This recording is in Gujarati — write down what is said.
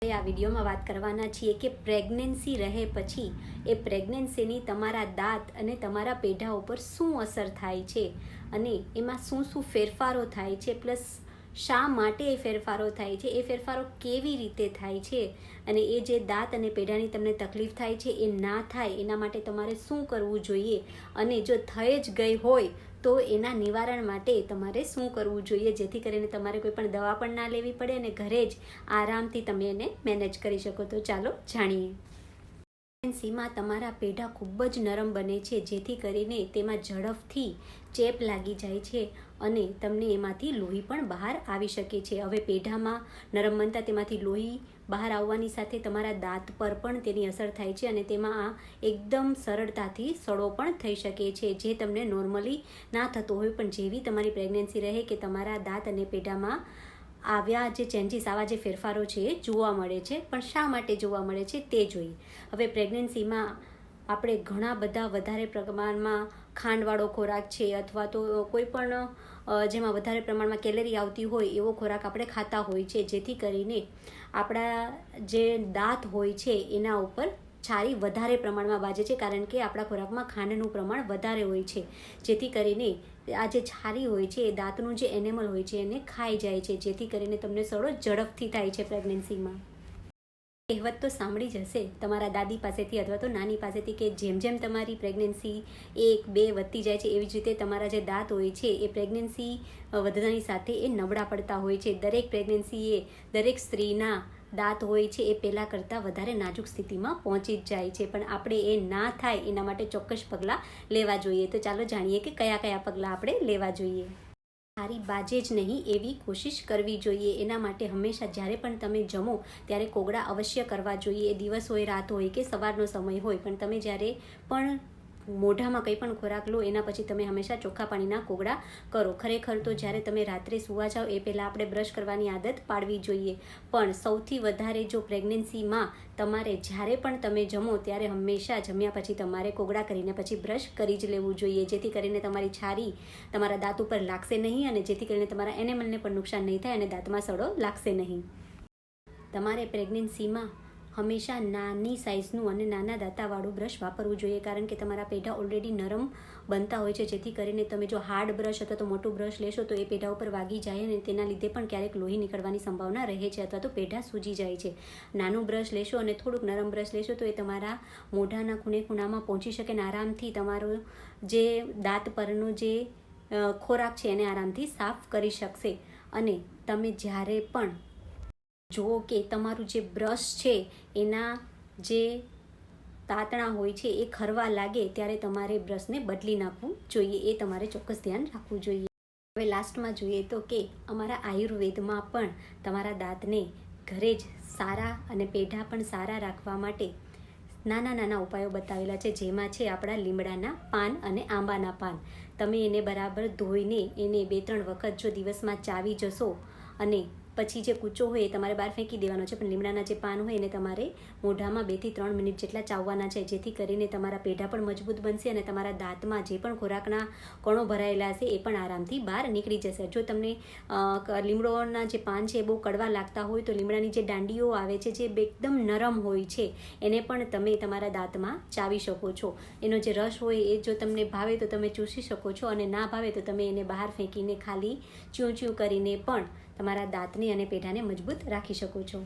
આ વિડીયોમાં વાત કરવાના છીએ કે પ્રેગ્નન્સી રહે પછી એ પ્રેગ્નન્સીની તમારા દાંત અને તમારા પેઢા ઉપર શું અસર થાય છે અને એમાં શું શું ફેરફારો થાય છે, પ્લસ શા માટે એ ફેરફારો થાય છે? એ ફેરફારો કેવી રીતે થાય છે? અને એ જે દાંત અને પેઢાની તમને તકલીફ થાય છે, એ ના થાય, એના માટે તમારે શું કરવું જોઈએ? અને જો થઈ જ ગઈ હોય, તો એના નિવારણ માટે તમારે શું કરવું જોઈએ? જેથી કરીને તમારે કોઈ પણ દવા પણ ના લેવી પડે અને ઘરે જ આરામથી તમે એને મેનેજ કરી શકો. તો ચાલો, જાણીએ. પ્રેગ્નન્સીમાં તમારા પેઢા ખૂબ જ નરમ બને છે, જેથી કરીને તેમાં ઝડપથી ચેપ લાગી જાય છે અને તમને એમાંથી લોહી પણ બહાર આવી શકે છે. હવે પેઢામાં નરમ બનતા તેમાંથી લોહી બહાર આવવાની સાથે તમારા દાંત પર પણ તેની અસર થાય છે અને તેમાં આ એકદમ સરળતાથી સડો પણ થઈ શકે છે, જે તમને નોર્મલી ના થતો હોય. પણ જેવી તમારી પ્રેગ્નન્સી રહે કે તમારા દાંત અને પેઢામાં આવ્યા જે ચેન્જીસ, આવા જે ફેરફારો છે એ જોવા મળે છે. પણ શા માટે જોવા મળે છે તે જોઈએ. હવે પ્રેગ્નન્સીમાં આપણે ઘણા બધા વધારે પ્રમાણમાં ખાંડવાળો ખોરાક છે અથવા તો કોઈ પણ જેમાં વધારે પ્રમાણમાં કેલેરી આવતી હોય એવો ખોરાક આપણે ખાતા હોય છે. જેથી કરીને આપણા જે દાંત હોય છે એના ઉપર છારી વધારે પ્રમાણમાં બાજે છે, કારણ કે આપણા ખોરાકમાં ખાંડનું પ્રમાણ વધારે હોય છે. જેથી કરીને આ જે છારી હોય છે, એ દાંતનું જે એનિમલ હોય છે, એને ખાઈ જાય છે. જેથી કરીને તમને સડો ઝડપથી થાય છે પ્રેગ્નન્સીમાં કહેવત તો સાંભળી જ હશે. તમારા દાદી પાસેથી અથવા તો નાની પાસેથી કે જેમ જેમ તમારી પ્રેગ્નન્સી એક, બે વધતી જાય છે, એવી જ રીતે તમારા જે દાંત હોય છે, એ પ્રેગ્નન્સી વધવાની સાથે એ નબળા પડતા હોય છે. દરેક પ્રેગ્નન્સીએ દરેક સ્ત્રીના દાંત હોય છે એ પહેલાં કરતાં વધારે નાજુક સ્થિતિમાં પહોંચી જ જાય છે. પણ આપણે એ ના થાય એના માટે ચોક્કસ પગલાં લેવા જોઈએ. તો ચાલો જાણીએ કે કયા કયા પગલાં આપણે લેવા જોઈએ. સારી બાજે જ નહીં એવી કોશિશ કરવી જોઈએ. એના માટે હંમેશા જ્યારે પણ તમે જમો ત્યારે કોગળા અવશ્ય કરવા જોઈએ. દિવસ હોય, રાત હોય કે સવારનો સમય હોય. પણ તમે જ્યારે પણ મોઢામાં કંઈ પણ ખોરાક લો, એના પછી તમે હંમેશા ચોખ્ખા પાણીના કોગળા કરો. ખરેખર તો જ્યારે તમે રાત્રે સુવા જાઓ, એ પહેલાં આપણે બ્રશ કરવાની આદત પાડવી જોઈએ. પણ સૌથી વધારે જો પ્રેગ્નન્સીમાં તમારે જ્યારે પણ તમે જમો, ત્યારે હંમેશા જમ્યા પછી તમારે કોગળા કરીને પછી બ્રશ કરી જ લેવું જોઈએ. જેથી કરીને તમારી છારી તમારા દાંત ઉપર લાગશે નહીં અને જેથી કરીને તમારા એનેમલને પણ નુકસાન નહીં થાય અને દાંતમાં સડો લાગશે નહીં. તમારે પ્રેગ્નન્સીમાં હંમેશા નાની સાઇઝનું અને નાના દાંતાવાળું બ્રશ વાપરવું જોઈએ, કારણ કે તમારા પેઢા ઓલરેડી નરમ બનતા હોય છે. જેથી કરીને તમે જો હાર્ડ બ્રશ અથવા તો મોટું બ્રશ લેશો, તો એ પેઢા ઉપર વાગી જાય અને તેના લીધે પણ ક્યારેક લોહી નીકળવાની સંભાવના રહે છે અથવા તો પેઢા સૂજી જાય છે. નાનું બ્રશ લેશો અને થોડુંક નરમ બ્રશ લેશો, તો એ તમારા મોઢાના ખૂણે ખૂણામાં પહોંચી શકે અને આરામથી તમારો જે દાંત પરનો જે ખોરાક છે, એને આરામથી સાફ કરી શકશે. અને તમે જ્યારે પણ જુઓ કે તમારું જે બ્રશ છે, એના જે તાતણા હોય છે, એ ખરવા લાગે ત્યારે તમારે બ્રશને બદલી નાખવું જોઈએ. એ તમારે ચોક્કસ ધ્યાન રાખવું જોઈએ. હવે લાસ્ટમાં જોઈએ તો કે અમારા આયુર્વેદમાં પણ તમારા દાંતને ઘરે જ સારા અને પેઢા પણ સારા રાખવા માટે નાના નાના ઉપાયો બતાવેલા છે, જેમાં છે આપણા લીમડાના પાન અને આંબાના પાન. તમે એને બરાબર ધોઈને એને બે ત્રણ વખત જો દિવસમાં ચાવી જશો અને પછી જે કૂચો હોય એ તમારે બહાર ફેંકી દેવાનો છે. પણ લીમડાના જે પાન હોય એને તમારે મોઢામાં બેથી ત્રણ મિનિટ જેટલા ચાવવાના છે, જેથી કરીને તમારા પેઢા પણ મજબૂત બનશે અને તમારા દાંતમાં જે પણ ખોરાકના કણો ભરાયેલા હશે એ પણ આરામથી બહાર નીકળી જશે. જો તમને લીમડોના જે પાન છે એ બહુ કડવા લાગતા હોય તો લીમડાની જે દાંડીઓ આવે છે, જે એકદમ નરમ હોય છે, એને પણ તમે તમારા દાંતમાં ચાવી શકો છો. એનો જે રસ હોય એ જો તમને ભાવે તો તમે ચૂસી શકો છો અને ના ભાવે તો તમે એને બહાર ફેંકીને ખાલી ચ્યું ચ્યું કરીને પણ તમારા દાંતને અને પેઢાને મજબૂત રાખી શકો છો.